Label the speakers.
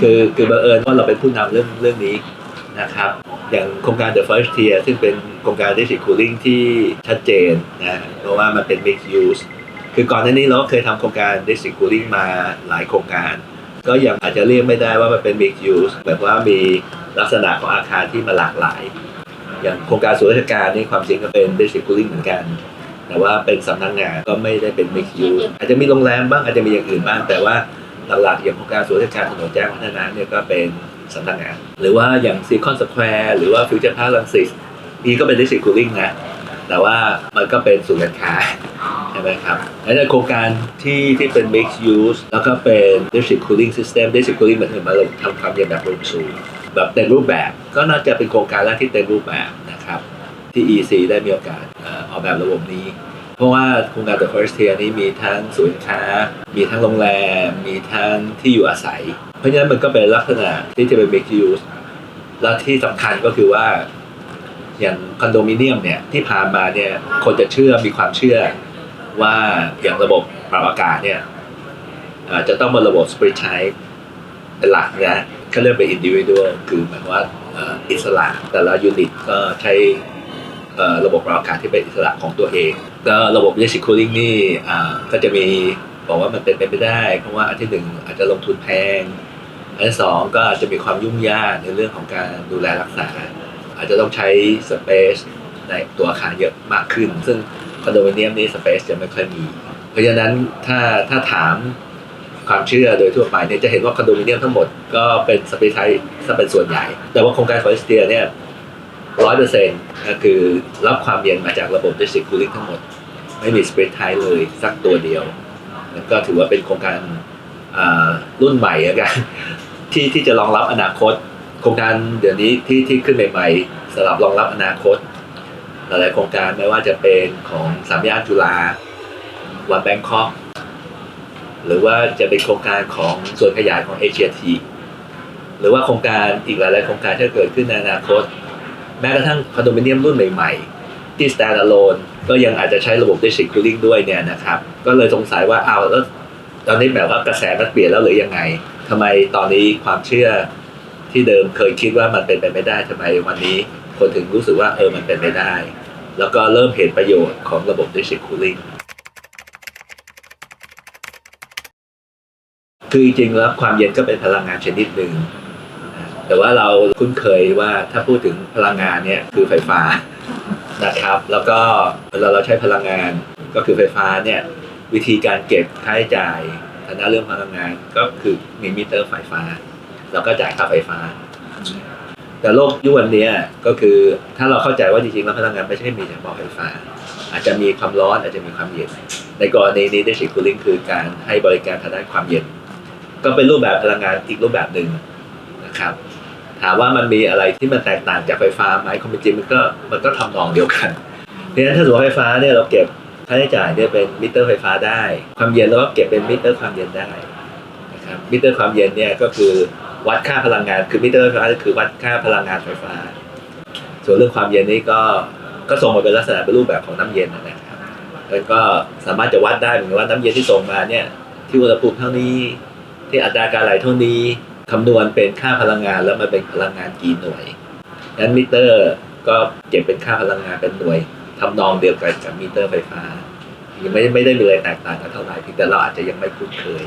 Speaker 1: คือคือบังเอิญว่าเราเป็นผู้นำเรื่องเรื่องนี้นะครับ อย่างโครงการ The First Tier ซึ่งเป็นโครงการ District Cooling ที่ชัดเจนนะเพราะว่ามันเป็น Mixed Use คือก่อนหน้านี้เราก็เคยทำโครงการ District Cooling มาหลายโครงการ ก็ยังอาจจะเรียกไม่ได้ว่ามันเป็น Mixed Use แบบว่ามีลักษณะของอาคารที่มาหลากหลาย อย่างโครงการส่วนราชการนี่ความจริงก็เป็น District Cooling เหมือนกัน แต่ว่าเป็นสำนักงานก็ไม่ได้เป็น Mixed Use อาจจะมีโรงแรมบ้างอาจจะมีอย่างอื่นบ้างแต่ว่า หลักๆอย่างโครงการสวนราชการถนนแจ้งวัฒนะเนี่ยก็เป็นสำนักงาน หรือว่าอย่างซีคอนสแควร์หรือว่าฟิวเจอร์พาร์คลังสิตนี่ก็เป็น District Cooling นะ แต่ว่ามันก็เป็นศูนย์การค้าใช่ไหมครับแล้วในโครงการที่ที่เป็น mixed use แล้วก็เป็น district cooling system district cooling มันคือมาทำความเย็นแบบรวมสูงแบบเต็มรูปแบบ ก็น่าจะเป็นโครงการแรกที่เต็มรูปแบบนะครับ ที่ EC ได้มีโอกาสออกแบบระบบนี้ เพราะว่าโครงการ The First Tier นี้มีทั้งศูนย์ค้า มีทั้งโรงแรม มีทั้งที่อยู่อาศัย เพราะฉะนั้นมันก็เป็นลักษณะที่จะเป็น mixed use และที่สำคัญก็คือว่าอย่างคอนโดมิเนียมเนี่ยที่ผ่านมาเนี่ยคนจะเชื่อมีความเชื่อว่าอย่างระบบปรับอากาศเนี่ยจะต้องเป็นระบบ split type เป็นหลักนะเขาเรียกเป็น individual คือหมายว่าอิสระแต่ละยูนิตก็ใช้ระบบปรับอากาศที่เป็นอิสระของตัวเอง ก็ระบบ district cooling นี่อ่าก็จะมีบอกว่ามันเป็นไปไม่ได้ เพราะว่าอันที่หนึ่งอาจจะลงทุนแพง อันที่สองก็อาจจะมีความยุ่งยากในเรื่องของการดูแลรักษา อาจจะต้องใช้สเปซในตัวอาคารเยอะมากขึ้น ซึ่งคอนโดมิเนียมนี้สเปซจะไม่ค่อยมี เพราะฉะนั้นถ้าถ้าถามความเชื่อโดยทั่วไปเนี่ยจะเห็นว่าคอนโดมิเนียมทั้งหมดก็เป็นสเปซไทซะเป็นส่วนใหญ่ แต่ว่าโครงการฟอเรสเตียเนี่ย ร้อยเปอร์เซ็นต์ก็คือรับความเย็นมาจากระบบ district cooling ทั้งหมด ไม่มีสเปซไทยเลยสักตัวเดียวแล้วก็ถือว่าเป็นโครงการรุ่นใหม่แล้วกันที่ที่จะรองรับอนาคต โครงการเดี๋ยวนี้ที่ที่ขึ้นใหม่ๆสำหรับรองรับอนาคต หลายๆโครงการไม่ว่าจะเป็นของสามย่านจุฬาวันแบงคอกหรือว่าจะเป็นโครงการของส่วนขยายของเอเชียทีหรือว่าโครงการอีกหลายๆโครงการที่เกิดขึ้นในอนาคต แม้กระทั่งคอนโดมิเนียมรุ่นใหม่ ๆ ที่ stand alone ก็ยังอาจจะใช้ระบบ district cooling ด้วยเนี่ยนะครับ ก็เลยสงสัยว่าเอาวแล้วตอนนี้แบบว่ากระแสมันเปลี่ยนแล้วหรือยังไงทำไมตอนนี้ความเชื่อที่เดิมเคยคิดว่ามันเป็นไปไม่ได้ทำไมวันนี้คนถึงรู้สึกว่าเออมันเป็นไปได้ แล้วก็เริ่มเห็นประโยชน์ของระบบ district cooling คือจริงๆแล้วความเย็นก็เป็นพลังงานชนิดหนึ่ง แต่ว่าเราคุ้นเคยว่าถ้าพูดถึงพลังงานเนี่ยคือไฟฟ้านะครับ แล้วก็เวลาเราใช้พลังงานก็คือไฟฟ้าเนี่ยวิธีการเก็บค่าใช้จ่ายฐางด้านเรื่องพลังงานก็คือมีมิเตอร์ไฟฟ้า เราก็จ่ายค่าไฟฟ้า แต่โลกยุควันนี้ก็คือถ้าเราเข้าใจว่าจริงๆแล้วพลังงานไม่ใช่มีเฉพาะไฟฟ้า อาจจะมีความร้อนอาจจะมีความเย็น ในกรณีนี้ district cooling คือการให้บริการทางด้านความเย็น ก็เป็นรูปแบบพลังงานอีกรูปแบบหนึ่งนะครับ ถามว่ามันมีอะไรที่มันแตกต่างจากไฟฟ้าไหมความเป็นจริงมันก็มันก็ทำนองเดียวกันเพราะฉะนั้นถ้าสมมติว่าไฟฟ้าเนี่ยเราเก็บค่าใช้จ่ายเนี่ยเป็นมิเตอร์ไฟฟ้าได้ ความเย็นเราก็เก็บเป็นมิเตอร์ความเย็นได้นะครับมิเตอร์ความเย็นเนี่ยก็คือวัดค่าพลังงานคือมิเตอร์ไฟฟ้าคือวัดค่าพลังงานไฟฟ้า ส่วนเรื่องความเย็นนี่ก็ก็ส่งมาเป็นลักษณะเป็นรูปแบบของน้ำเย็นนะครับแล้วก็สามารถจะวัดได้เหมือนว่าน้ำเย็นที่ส่งมาเนี่ยที่อุณหภูมิเท่านี้ที่อัตราการไหลเท่านี้ คำนวณเป็นค่าพลังงานแล้วมันเป็นพลังงานกี่หน่วยงั้นมิเตอร์ก็เก็บเป็นค่าพลังงานเป็นหน่วยทำนองเดียวกันกับมิเตอร์ไฟฟ้ายังไม่ไม่ได้เลยแตกต่างกันเท่าไหร่เพียงแต่เราอาจจะยังไม่คุ้นเคย